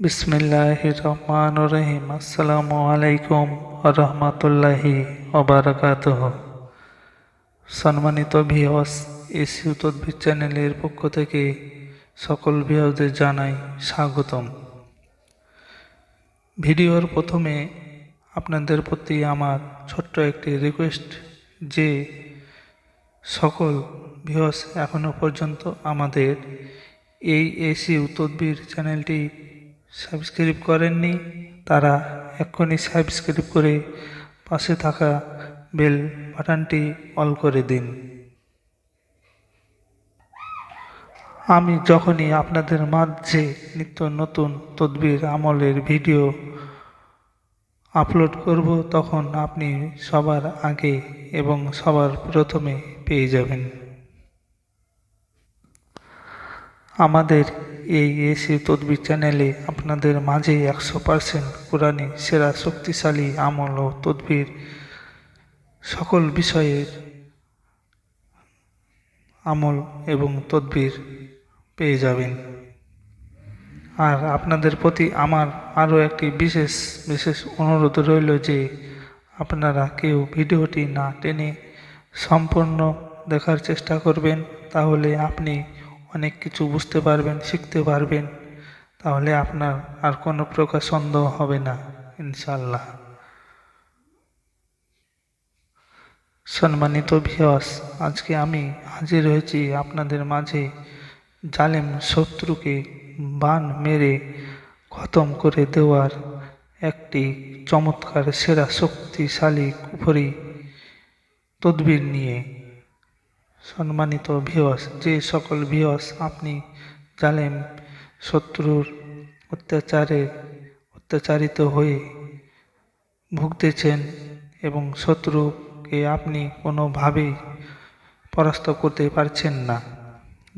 বিসমিল্লাহ রহমান রহিম। আসসালামু আলাইকুম রহমতুল্লাহি ওবরাকাতুহ। সম্মানিত ভিওস এসিউ তদ্ভির চ্যানেলের পক্ষ থেকে সকল ভিওসদের জানাই স্বাগতম। ভিডিওর প্রথমে আপনাদের প্রতি আমার ছোট্ট একটি রিকোয়েস্ট যে, সকল ভিউস এখনও পর্যন্ত আমাদের এই এসি তদ্বির চ্যানেলটি সাবস্ক্রাইব করেননি, তারা এক্ষুনি সাবস্ক্রাইব করে পাশে থাকা বেল বাটনটি অল করে দিন। আমি যখনই আপনাদের মাঝে নিত্য নতুন তদবির আমলের ভিডিও আপলোড করব, তখন আপনি সবার আগে এবং সবার প্রথমে পেয়ে যাবেন। আমাদের এই এসি তদবির চ্যানেলে আপনাদের মাঝে একশো পার্সেন্ট কোরআনে সেরা, শক্তিশালী আমল ও তদবির সকল বিষয়ের আমল এবং তদবির পেয়ে যাবেন। আর আপনাদের প্রতি আমার আরও একটি বিশেষ বিশেষ অনুরোধ রইল যে আপনারা কেউ ভিডিওটি না টেনে সম্পূর্ণ দেখার চেষ্টা করবেন, তাহলে আপনি অনেক কিছু বুঝতে পারবেন, শিখতে পারবেন, তাহলে আপনার আর কোনো প্রকার সন্দেহ হবে না ইনশাল্লাহ সম্মানিত ভিওস আজকে আমি হাজির হয়েছি আপনাদের মাঝে জালেম শত্রুকে বান মেরে খতম করে দেওয়ার একটি চমৎকার, সেরা, শক্তিশালী কুফরি তদবির নিয়ে সম্মানিত ভিওস যে সকল ভিওস আপনি জালেম, শত্রুর অত্যাচারে অত্যাচারিত হয়ে ভুগতেছেন এবং শত্রুকে আপনি কোনোভাবেই পরাস্ত করতে পারছেন না।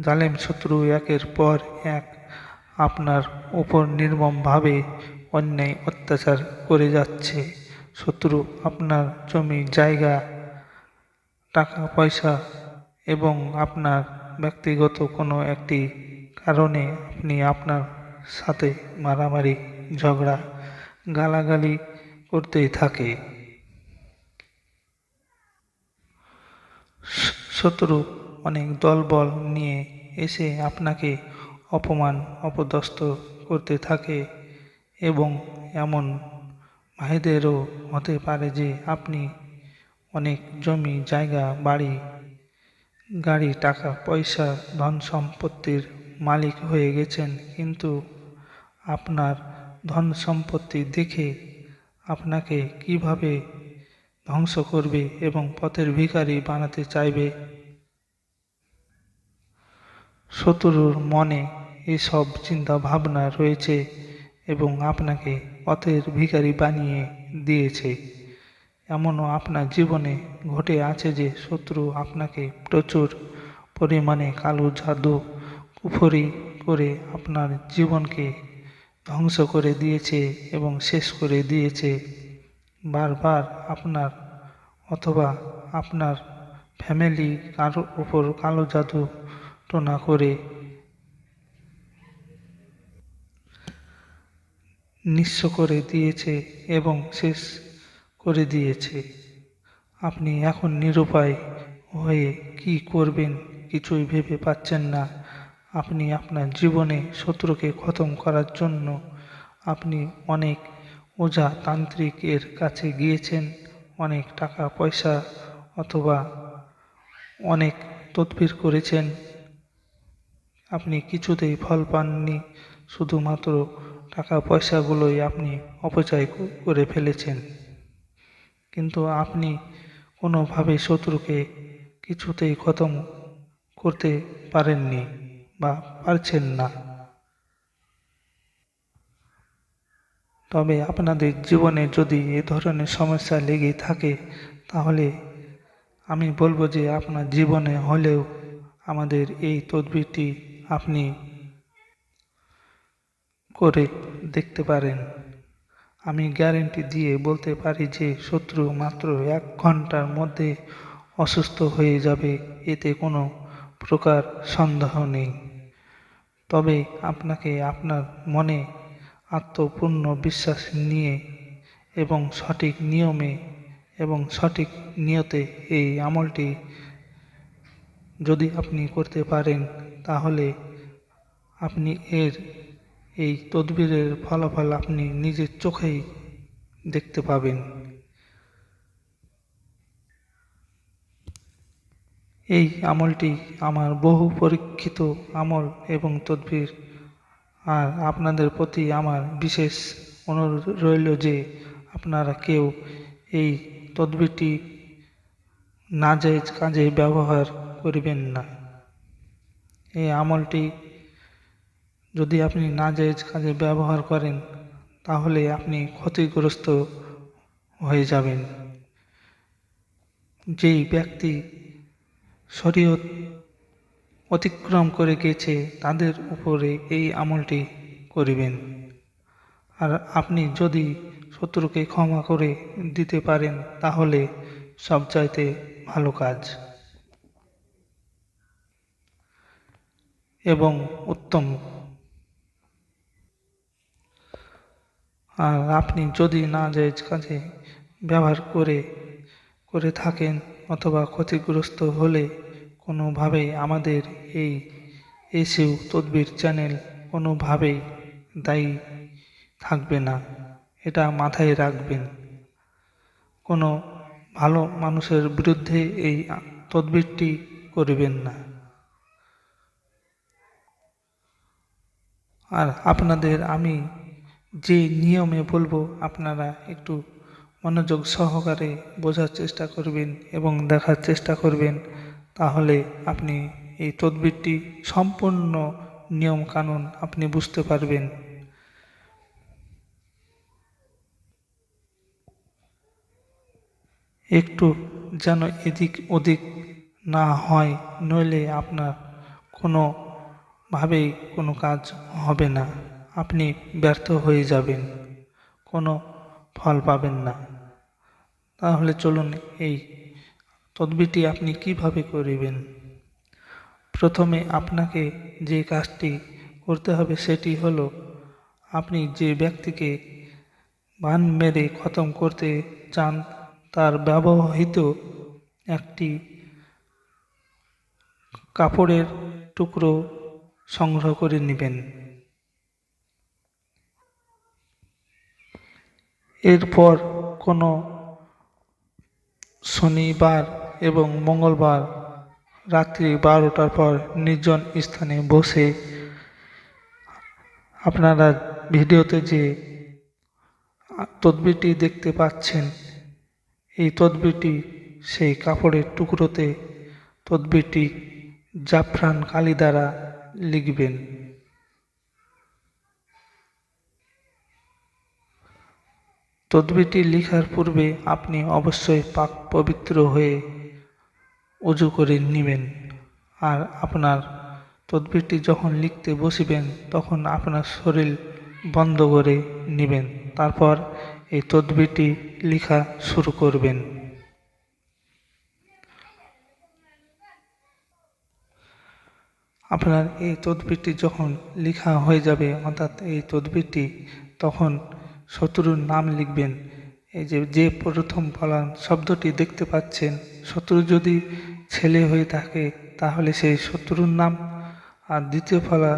জালেম, শত্রু একের পর এক আপনার উপর নির্মমভাবে অন্যায় অত্যাচার করে যাচ্ছে। শত্রু আপনার জমি, জায়গা, টাকা, পয়সা এবং আপনার ব্যক্তিগত কোনো একটি কারণে আপনি আপনার সাথে মারামারি, ঝগড়া, গালাগালি করতেই থাকে। শত্রু অনেক দলবল নিয়ে এসে আপনাকে অপমান, অপদস্থ করতে থাকে এবং এমন ভাইদেরও হতে পারে যে আপনি অনেক জমি, জায়গা, বাড়ি গাড়ি, টাকা, পয়সা, ধন সম্পত্তির মালিক হয়ে গেছেন। কিন্তু আপনার ধন সম্পত্তি দেখে আপনাকে কীভাবে ধ্বংস করবে এবং পথের ভিখারি বানাতে চাইবে? শত্রুর মনে এসব চিন্তা ভাবনা রয়েছে এবং আপনাকে পথের ভিখারি বানিয়ে দিয়েছে। এমনও আপনার জীবনে ঘটে আছে যে শত্রু আপনাকে প্রচুর পরিমাণে কালো জাদু, কুফরি করে আপনার জীবনকে ধ্বংস করে দিয়েছে এবং শেষ করে দিয়েছে। বারবার আপনার অথবা আপনার ফ্যামিলি কারও উপর কালো জাদু টোনা করে নিঃস্ব করে দিয়েছে এবং শেষ করে দিয়েছে। আপনি এখন নিরুপায় হয়ে কি করবেন কিছুই ভেবে পাচ্ছেন না। আপনি আপনার জীবনে শত্রুকে খতম করার জন্য আপনি অনেক ওঝা তান্ত্রিকের কাছে গিয়েছেন, অনেক টাকা, পয়সা অথবা অনেক তদবির করেছেন। আপনি কিছুতেই ফল পাননি, শুধুমাত্র টাকা পয়সাগুলোই আপনি অপচয় করে ফেলেছেন। কিন্তু আপনি কোনোভাবে শত্রুকে কিছুতেই খতম করতে পারেননি বা পারছেন না। তবে আপনাদের জীবনে যদি এ ধরনের সমস্যা লেগে থাকে, তাহলে আমি বলব যে আপনার জীবনে হলেও আমাদের এই তদবিরটি আপনি করে দেখতে পারেন। আমি গ্যারেন্টি দিয়ে বলতে পারি যে শত্রু মাত্র এক ঘণ্টার মধ্যে অসুস্থ হয়ে যাবে, এতে কোনো প্রকার সন্দেহ নেই। তবে আপনাকে আপনার মনে আত্মপূর্ণ বিশ্বাস নিয়ে এবং সঠিক নিয়মে এবং সঠিক নিয়তে এই আমলটি যদি আপনি করতে পারেন, তাহলে আপনি এর এই তদবিরের ফলাফল আপনি নিজের চোখেই দেখতে পাবেন। এই আমলটি আমার বহু পরীক্ষিত আমল এবং তদবির। আর আপনাদের প্রতি আমার বিশেষ অনুরোধ রইল যে আপনারা কেউ এই তদবিরটি নাজায়েজ কাজে ব্যবহার করিবেন না। এই আমলটি যদি আপনি নাজায়েজ কাজে ব্যবহার করেন, তাহলে আপনি ক্ষতিগ্রস্ত হয়ে যাবেন। যেই ব্যক্তি শরীয়ত অতিক্রম করে গেছে, তাদের উপরে এই আমলটি করিবেন। আর আপনি যদি শত্রুকে ক্ষমা করে দিতে পারেন, তাহলে সবচাইতে ভালো কাজ। এবং উত্তম। আর আপনি যদি না যায় কাজে ব্যবহার করে করে থাকেন অথবা ক্ষতিগ্রস্ত হলে কোনোভাবে আমাদের এই এসিউ তদবির চ্যানেল কোনোভাবেই দায়ী থাকবে না। এটা মাথায় রাখবেন। কোনো ভালো মানুষের বিরুদ্ধে এই তদবিরটি করবেন না। আর আপনাদের আমি যে নিয়মে বলব, আপনারা একটু মনোযোগ সহকারে বোঝার চেষ্টা করবেন এবং দেখার চেষ্টা করবেন, তাহলে আপনি এই তদবিরটি সম্পূর্ণ নিয়ম কানুন আপনি বুঝতে পারবেন। একটু যেন এদিক ওদিক না হয়, নইলে আপনার কোনোভাবেই কোনো কাজ হবে না। আপনি ব্যর্থ হয়ে যাবেন। কোনো ফল পাবেন না। তাহলে চলুন এই তদবিটি আপনি কীভাবে করিবেন? প্রথমে আপনাকে যে কাজটি করতে হবে সেটি হলো, আপনি যে ব্যক্তিকে বান মেরে খতম করতে চান, তার ব্যবহৃত একটি কাপড়ের টুকরো সংগ্রহ করে নেবেন। এরপর কোনো শনিবার এবং মঙ্গলবার রাত্রি বারোটার পর নির্জন স্থানে বসে আপনারা ভিডিওতে যে তদবিরটি দেখতে পাচ্ছেন, এই তদবিরটি সেই কাপড়ের টুকরোতে তদবিরটি জাফরান কালি দ্বারা লিখবেন। তদবিরটি লিখার পূর্বে আপনি অবশ্যই পাক পবিত্র হয়ে উজু করে নেবেন। আর আপনার তদবিরটি যখন লিখতে বসিবেন, তখন আপনার শরীর বন্ধ করে নেবেন। তারপর এই তদবিরটি লিখা শুরু করবেন। আপনার এই তদবিরটি যখন লেখা হয়ে যাবে, অর্থাৎ এই তদবিরটি, তখন শত্রুর নাম লিখবেন। এই যে যে প্রথম ফলান শব্দটি দেখতে পাচ্ছেন, শত্রু যদি ছেলে হয়ে থাকে তাহলে সেই শত্রুর নাম। আর দ্বিতীয় ফলা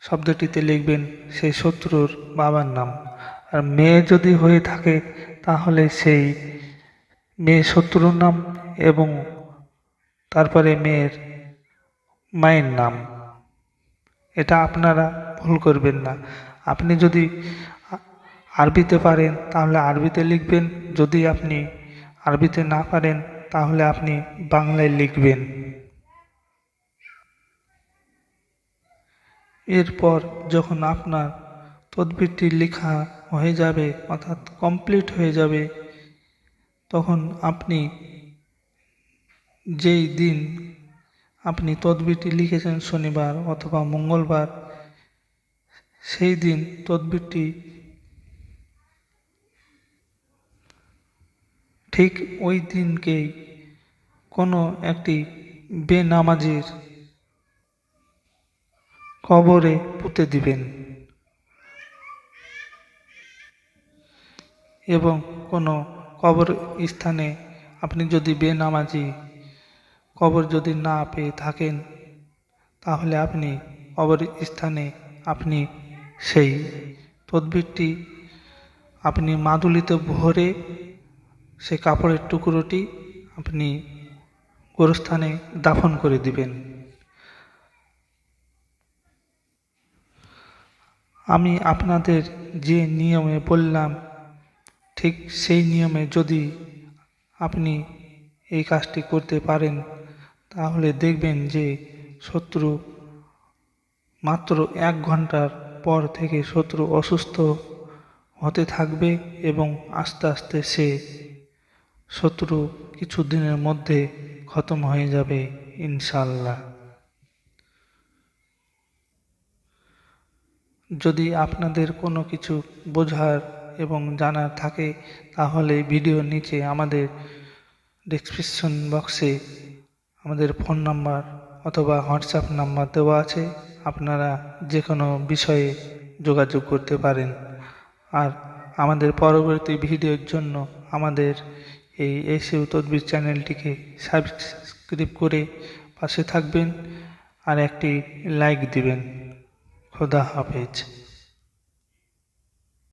শব্দটিতে লিখবেন, সেই শত্রুর বাবার নাম। আর মেয়ে যদি হয়ে থাকে তাহলে সেই মেয়ে শত্রুর নাম এবং তারপরে মেয়ের মায়ের নাম। এটা আপনারা ভুল করবেন না। আপনি যদি আরবিতে পারেন, তাহলে আরবিতে লিখবেন। যদি আপনি আরবিতে না পারেন, তাহলে আপনি বাংলায় লিখবেন। এরপর যখন আপনার তদবিরটি লেখা হয়ে যাবে, অর্থাৎ কমপ্লিট হয়ে যাবে, তখন আপনি যেই দিন আপনি তদবিরটি লিখেছেন, শনিবার অথবা মঙ্গলবার, সেই দিন তদবিরটি ঠিক ওই দিনকেই কোনো একটি বেনামাজির কবরে পুঁতে দিবেন এবং কোনো কবর স্থানে আপনি যদি বেনামাজি কবর যদি না পেয়ে থাকেন, তাহলে আপনি কবর স্থানে আপনি সেই তদবিরটি আপনি মাদুলিতে ভরে সেই কাপড়ের টুকরোটি আপনি গোরস্থানে দাফন করে দিবেন। আমি আপনাদের যে নিয়মে বললাম, ঠিক সেই নিয়মে যদি আপনি এই কাজটি করতে পারেন, তাহলে দেখবেন যে শত্রু মাত্র এক ঘণ্টার পর থেকে শত্রু অসুস্থ হতে থাকবে এবং আস্তে আস্তে সে শত্রু কিছু দিনের মধ্যে খতম হয়ে যাবে ইনশাল্লাহ যদি আপনাদের কোনো কিছু বোঝার এবং জানার থাকে, তাহলে ভিডিওর নিচে আমাদের ডেসক্রিপশন বক্সে আমাদের ফোন নাম্বার অথবা হোয়াটসঅ্যাপ নাম্বার দেওয়া আছে। আপনারা যে কোনো বিষয়ে যোগাযোগ করতে পারেন। আর আমাদের পরবর্তী ভিডিওর জন্য আমাদের এই এসিও তদবির চ্যানেলটিকে সাবস্ক্রাইব করে পাশে থাকবেন আর একটি লাইক দিবেন। খোদা হাফেজ।